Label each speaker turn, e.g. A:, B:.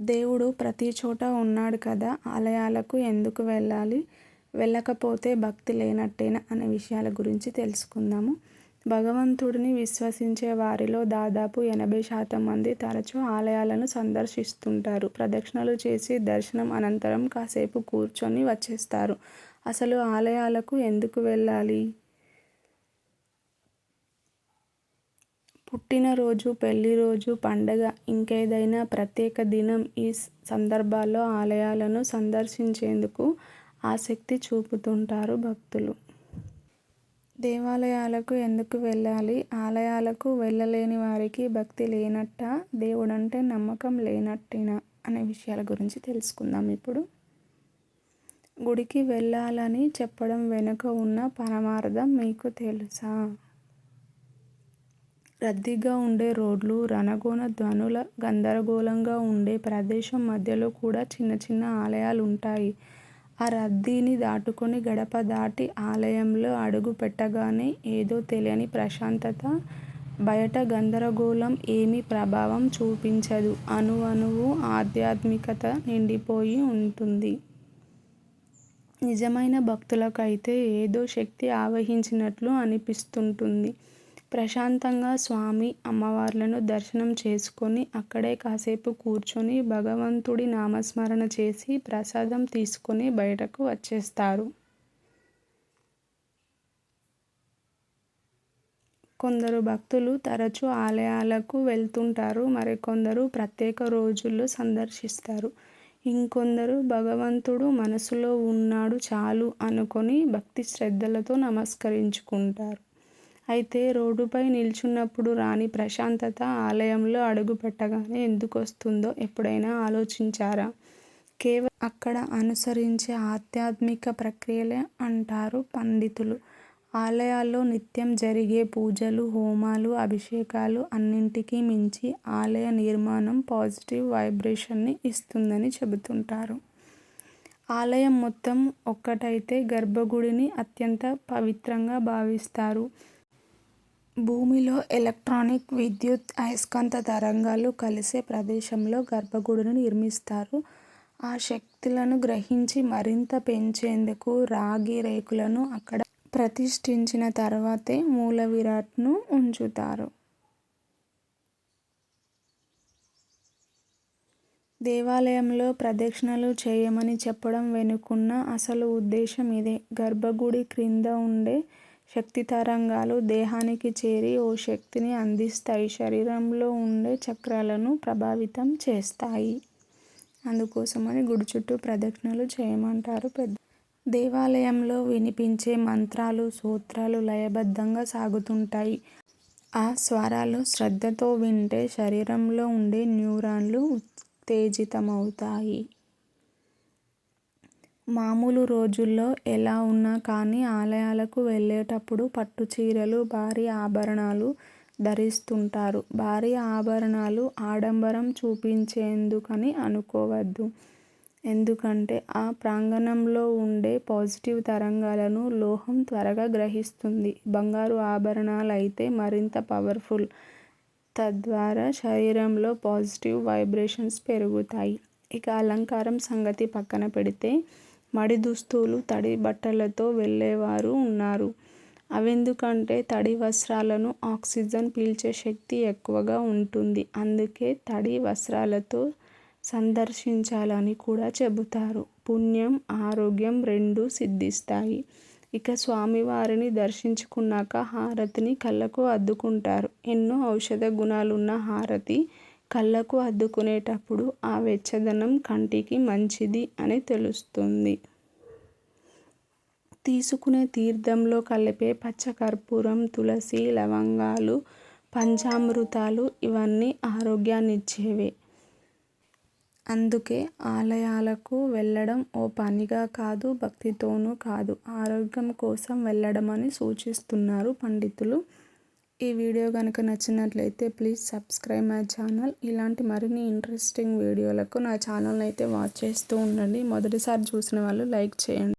A: దేవుడు ప్రతి చోట ఉన్నాడు కదా ఆలయాలకు ఎందుకు వెళ్ళాలి? వెళ్ళకపోతే భక్తి లేనట్టేనా అనే విషయాల గురించి తెలుసుకుందాము. భగవంతుడిని విశ్వసించే వారిలో దాదాపు ఎనభై శాతం మంది తరచూ ఆలయాలను సందర్శిస్తుంటారు. ప్రదక్షిణలు చేసి దర్శనం అనంతరం కాసేపు కూర్చొని వచ్చేస్తారు. అసలు ఆలయాలకు ఎందుకు వెళ్ళాలి? పుట్టినరోజు పెళ్ళిరోజు పండగ ఇంకేదైనా ప్రత్యేక దినం ఈ సందర్భాల్లో ఆలయాలను సందర్శించేందుకు ఆసక్తి చూపుతుంటారు భక్తులు. దేవాలయాలకు ఎందుకు వెళ్ళాలి? ఆలయాలకు వెళ్ళలేని వారికి భక్తి లేనట్టా? దేవుడంటే నమ్మకం లేనట్టేనా? అనే విషయాల గురించి తెలుసుకుందాం ఇప్పుడు. గుడికి వెళ్ళాలని చెప్పడం వెనుక ఉన్న పరమార్థం మీకు తెలుసా? రద్దీగా ఉండే రోడ్లు రణగోన ధ్వనుల గందరగోళంగా ఉండే ప్రదేశం మధ్యలో కూడా చిన్న చిన్న ఆలయాలు ఉంటాయి ఆ రద్దీని దాటుకొని గడప దాటి ఆలయంలో అడుగు పెట్టగానే ఏదో తెలియని ప్రశాంతత బయట గందరగోళం ఏమీ ప్రభావం చూపించదు. అణువణువు ఆధ్యాత్మికత నిండిపోయి ఉంటుంది. నిజమైన భక్తులకైతే ఏదో శక్తి ఆవహించినట్లు అనిపిస్తుంటుంది. ప్రశాంతంగా స్వామి అమ్మవార్లను దర్శనం చేసుకొని అక్కడే కాసేపు కూర్చొని భగవంతుడి నామస్మరణ చేసి ప్రసాదం తీసుకొని బయటకు వచ్చేస్తారు. కొందరు భక్తులు తరచూ ఆలయాలకు వెళ్తుంటారు మరికొందరు ప్రత్యేక రోజుల్లో సందర్శిస్తారు. ఇంకొందరు భగవంతుడు మనసులో ఉన్నాడు చాలు అనుకొని భక్తి శ్రద్ధలతో నమస్కరించుకుంటారు. అయితే రోడ్డుపై నిల్చున్నప్పుడు రాని ప్రశాంతత ఆలయంలో అడుగు పెట్టగానే ఎందుకు వస్తుందో ఎప్పుడైనా ఆలోచించారా? కేవలం అక్కడ అనుసరించే ఆధ్యాత్మిక ప్రక్రియలే అంటారు పండితులు. ఆలయాల్లో నిత్యం జరిగే పూజలు హోమాలు అభిషేకాలు అన్నింటికీ మించి ఆలయ నిర్మాణం పాజిటివ్ వైబ్రేషన్ని ఇస్తుందని చెబుతుంటారు. ఆలయం మొత్తం ఒక్కటైతే గర్భగుడిని అత్యంత పవిత్రంగా భావిస్తారు. భూమిలో ఎలక్ట్రానిక్ విద్యుత్ అయస్కాంత తరంగాలు కలిసే ప్రదేశంలో గర్భగుడిని నిర్మిస్తారు. ఆ శక్తులను గ్రహించి మరింత పెంచేందుకు రాగి రేకులను అక్కడ ప్రతిష్ఠించిన తర్వాతే మూల విరాట్ను ఉంచుతారు. దేవాలయంలో ప్రదక్షిణలు చేయమని చెప్పడం వెనుకున్న అసలు ఉద్దేశం ఇదే. గర్భగుడి క్రింద ఉండే శక్తి తరంగాలు దేహానికి చేరి ఓ శక్తిని అందిస్తాయి. శరీరంలో ఉండే చక్రాలను ప్రభావితం చేస్తాయి. అందుకోసమని గుడి చుట్టూ ప్రదక్షిణలు చేయమంటారు పెద్ద దేవాలయంలో వినిపించే మంత్రాలు సూత్రాలు లయబద్ధంగా సాగుతుంటాయి. ఆ స్వరాలు శ్రద్ధతో వింటే శరీరంలో ఉండే న్యూరాన్లు ఉత్తేజితమవుతాయి. మామూలు రోజుల్లో ఎలా ఉన్నా కానీ ఆలయాలకు వెళ్ళేటప్పుడు పట్టు చీరలు భారీ ఆభరణాలు ధరిస్తుంటారు. భారీ ఆభరణాలు ఆడంబరం చూపించేందుకని అనుకోవద్దు. ఎందుకంటే ఆ ప్రాంగణంలో ఉండే పాజిటివ్ తరంగాలను లోహం త్వరగా గ్రహిస్తుంది. బంగారు ఆభరణాలు అయితే మరింత పవర్ఫుల్. తద్వారా శరీరంలో పాజిటివ్ వైబ్రేషన్స్ పెరుగుతాయి. ఇక అలంకారం సంగతి పక్కన పెడితే మడి దుస్తులు తడి బట్టలతో వెళ్ళేవారు ఉన్నారు. అవెందుకంటే తడి వస్త్రాలను ఆక్సిజన్ పీల్చే శక్తి ఎక్కువగా ఉంటుంది. అందుకే తడి వస్త్రాలతో సందర్శించాలని కూడా చెబుతారు. పుణ్యం ఆరోగ్యం రెండు సిద్ధిస్తాయి. ఇక స్వామివారిని దర్శించుకున్నాక హారతిని కళ్ళకు అద్దుకుంటారు. ఎన్నో ఔషధ గుణాలున్న హారతి కళ్ళకు అద్దుకునేటప్పుడు ఆ వెచ్చదనం కంటికి మంచిది అని తెలుస్తుంది. తీసుకునే తీర్థంలో కలిపే పచ్చకర్పూరం తులసి లవంగాలు పంచామృతాలు ఇవన్నీ ఆరోగ్యాన్నిచ్చేవే. అందుకే ఆలయాలకు వెళ్ళడం ఓ పనిగా కాదు భక్తితోనూ కాదు. ఆరోగ్యం కోసం వెళ్ళడమని సూచిస్తున్నారు పండితులు. ఈ వీడియో కనుక నచ్చినట్లయితే ప్లీజ్ సబ్స్క్రైబ్ మై ఛానల్. ఇలాంటి మరిన్ని ఇంట్రెస్టింగ్ వీడియోలకు నా ఛానల్ అయితే వాచ్ చేస్తూ ఉండండి. మొదటిసారి చూసిన వాళ్ళు లైక్ చేయండి.